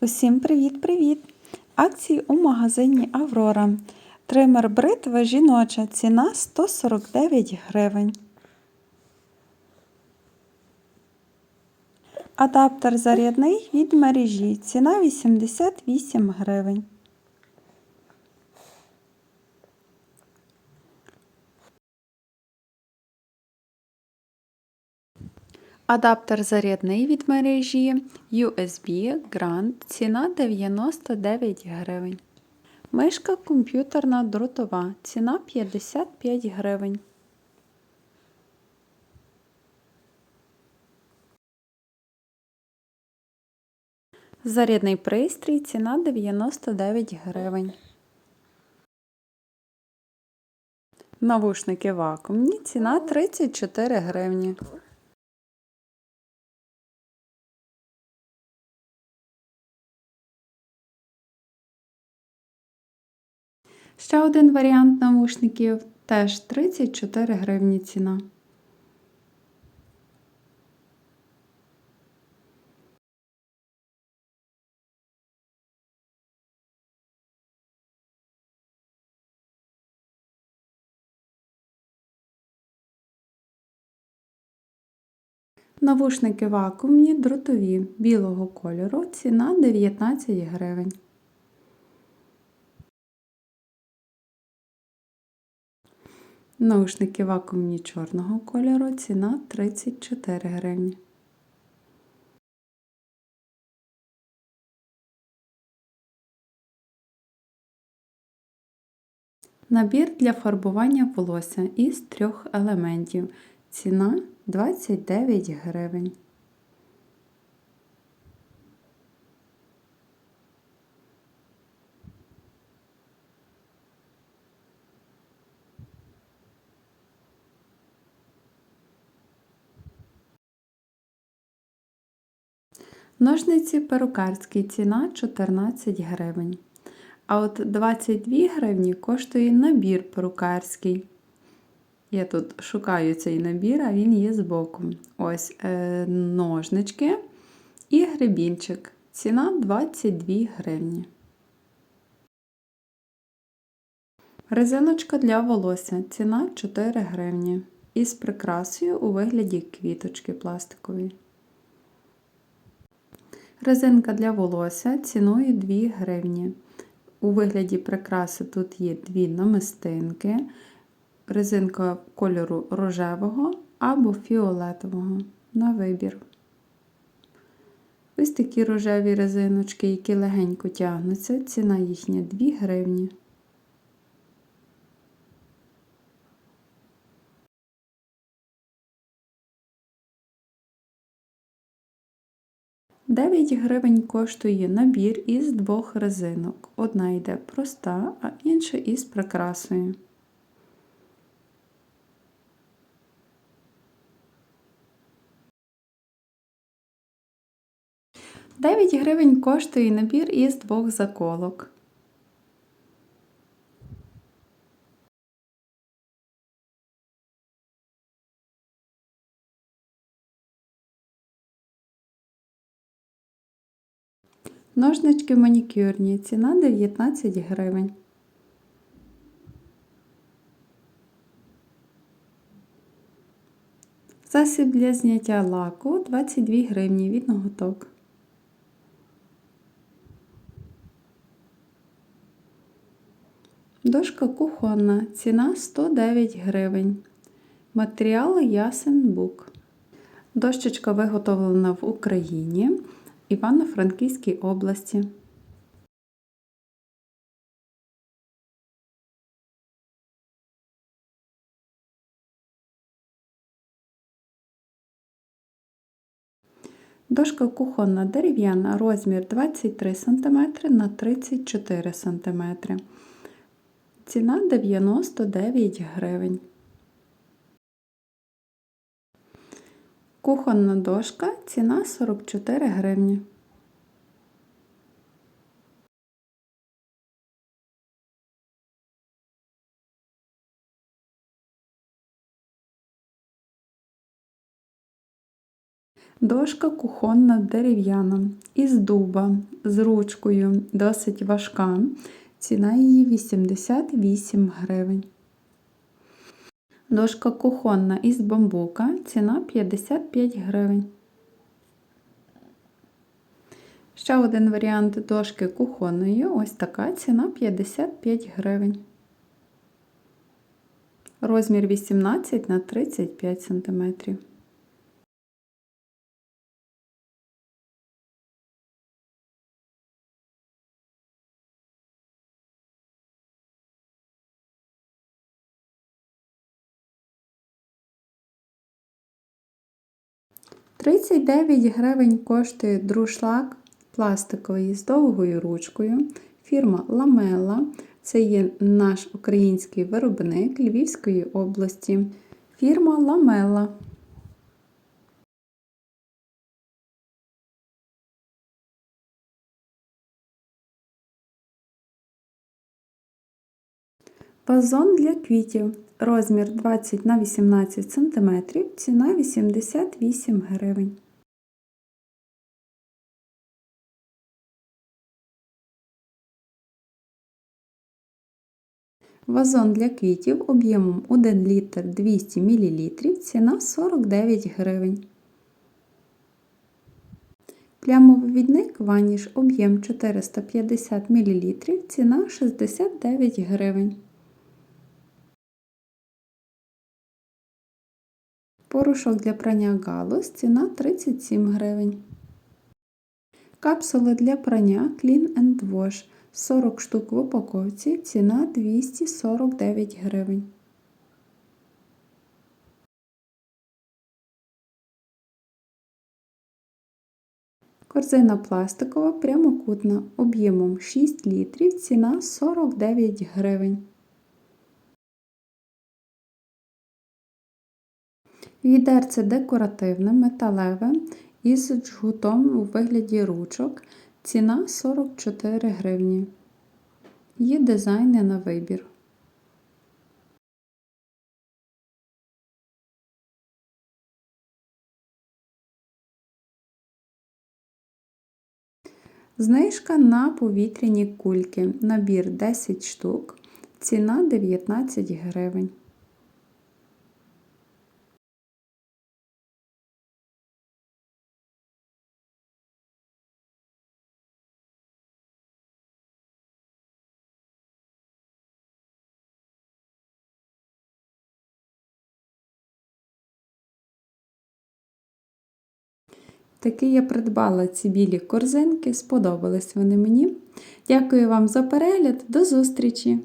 Усім привіт-привіт! Акції у магазині Аврора. Тример бритва жіноча. Ціна 149 гривень. Адаптер зарядний від мережі. Ціна 88 гривень. Адаптер зарядний від мережі USB Grand. Ціна 99 гривень. Мишка комп'ютерна дротова. Ціна 55 гривень. Зарядний пристрій. Ціна 99 гривень. Навушники вакуумні. Ціна 34 гривні. Ще один варіант навушників теж 34 гривні ціна. Навушники вакуумні, дротові білого кольору. Ціна 19 гривень. Наушники вакуумні чорного кольору. Ціна 34 гривні. Набір для фарбування волосся із трьох елементів. Ціна 29 гривень. Ножниці перукарські ціна 14 гривень. А от 22 гривні коштує набір перукарський. Я тут шукаю цей набір, а він є збоку. Ось е, ножнички і гребінчик. Ціна 22 гривні. Резиночка для волосся. Ціна 4 гривні. Із прикрасою у вигляді квіточки пластикової. Резинка для волосся ціною 2 гривні. У вигляді прикраси тут є дві намистинки, резинка кольору рожевого або фіолетового на вибір. Ось такі рожеві резиночки, які легенько тягнуться, ціна їхня 2 гривні. Дев'ять гривень коштує набір із двох резинок. Одна йде проста, а інша із прикрасою. Дев'ять гривень коштує набір із двох заколок. Ножнички манікюрні. Ціна 19 гривень. Засіб для зняття лаку 22 гривні від ноготок. Дошка кухонна. Ціна 109 гривень. Матеріал ясен бук. Дощечка виготовлена в Україні. Івано-Франківській області. Дошка кухонна дерев'яна, розмір 23 см на 34 см. Ціна 99 гривень. Кухонна дошка ціна 44 гривні. Дошка кухонна дерев'яна, із дуба, з ручкою, досить важка. Ціна її 88 гривень. Дошка кухонна із бамбука, ціна 55 гривень. Ще один варіант дошки кухонної, ось така ціна 55 гривень. Розмір 18 на 35 см. Тридцять дев'ять гривень коштує друшлак пластиковий з довгою ручкою. Фірма Ламела. Це є наш український виробник Львівської області. Фірма Ламела. Вазон для квітів. Розмір 20 на 18 см, ціна 88 гривень. Вазон для квітів об'ємом 1 літр 200 мл, ціна 49 гривень. Плямовивідник ваніш об'єм 450 мл, ціна 69 гривень. Порошок для прання галус ціна 37 гривень. Капсули для прання Clean and Wash 40 штук в упаковці, ціна 249 гривень. Корзина пластикова прямокутна об'ємом 6 літрів, ціна 49 гривень. Відерце декоративне, металеве із джгутом у вигляді ручок. Ціна 44 гривні. Є дизайни на вибір. Знижка на повітряні кульки. Набір 10 штук. Ціна 19 гривень. Таки я придбала ці білі корзинки, сподобались вони мені. Дякую вам за перегляд, до зустрічі!